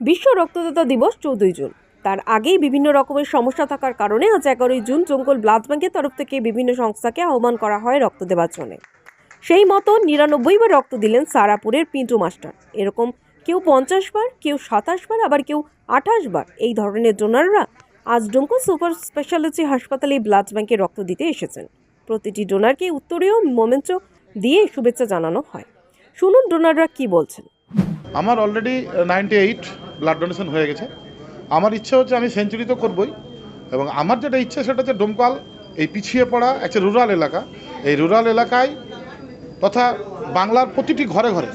বিশ্ব রক্তদাতা দিবস চৌদ্দই জুন। তার আগেই বিভিন্ন রকমের সমস্যা থাকার কারণে আজ এগারোই জুন জঙ্গল ব্লাড ব্যাংকের তরফ থেকে বিভিন্ন সংস্থাকে আহ্বান করা হয় রক্ত দেওয়ার জন্য। সেই মতো নিরানব্বই বার রক্ত দিলেন সারাপুরের পিন্টু মাস্টার। এরকম কেউ পঞ্চাশ বার, কেউ সাতাশ বার, আবার কেউ আঠাশ বার এই ধরনের ডোনাররা আজ ডোমকো সুপার স্পেশালিটি হাসপাতালে ব্লাড ব্যাংকে রক্ত দিতে এসেছেন। প্রতিটি ডোনারকে উত্তরীয় মোমেন্ট দিয়ে শুভেচ্ছা জানানো হয়। শুনুন ডোনাররা কি বলছেন। আমার already ninety eight blood donation হয়ে গেছে। আমার ইচ্ছে হচ্ছে আমি সেঞ্চুরি তো করবই এবং আমার যেটা ইচ্ছে সেটা হচ্ছে ডোমকাল, এই পিছিয়ে পড়া একটা রুরাল এলাকা। এই রুরাল এলাকায় তথা বাংলার প্রতিটি ঘরে ঘরে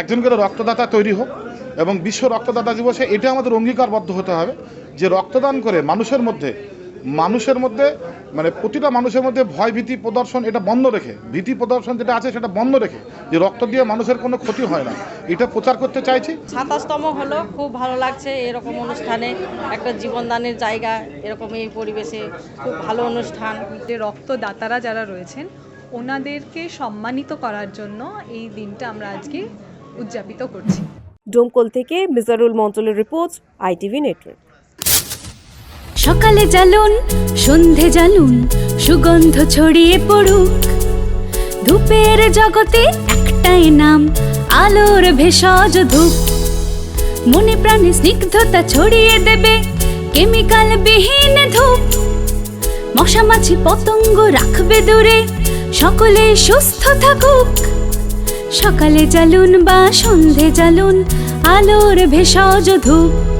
একজন করে রক্তদাতা তৈরি হোক এবং বিশ্ব রক্তদাতা দিবসে এটা আমাদের অঙ্গীকারবদ্ধ হতে হবে যে রক্তদান করে মানুষের মধ্যে মানুষের মধ্যে মানে প্রতিটা মানুষের মধ্যে ভয় ভীতি প্রদর্শন এটা বন্ধ রেখে ভীতি প্রদর্শন যেটা আছে সেটা বন্ধ রেখে যে রক্ত দিয়ে মানুষের কোনো ক্ষতি হয় না। এটা প্রচার করতে চাইছি। সাতাশতম হলো খুব ভালো লাগছে এরকম অনুষ্ঠানে একটা জীবনদানের জায়গা এরকম এই পরিবেশে খুব ভালো অনুষ্ঠান। যে রক্তদাতারা যারা রয়েছেন ওনাদেরকে সম্মানিত করার জন্য এই দিনটা আমরা আজকে উদযাপিত করছি। ডোমকল থেকে মিজারুল মঞ্চলের রিপোর্ট আইটিভি নেটওয়ার্ক। সকালে জ্বালুন, সন্ধে জ্বালুন, সুগন্ধ ছড়িয়ে পড়ুক। ধূপের জগতে একটাই নাম, আলোর ভেষজ ধূপ। মনে প্রাণে স্নিগ্ধতা ছড়িয়ে দেবে, কেমিক্যাল বিহীন ধূপ। মশা মাছি পতঙ্গ রাখবে দূরে, সকলে সুস্থ থাকুক। সকালে জ্বালুন বা সন্ধে জ্বালুন, আলোর ভেষজ ধূপ।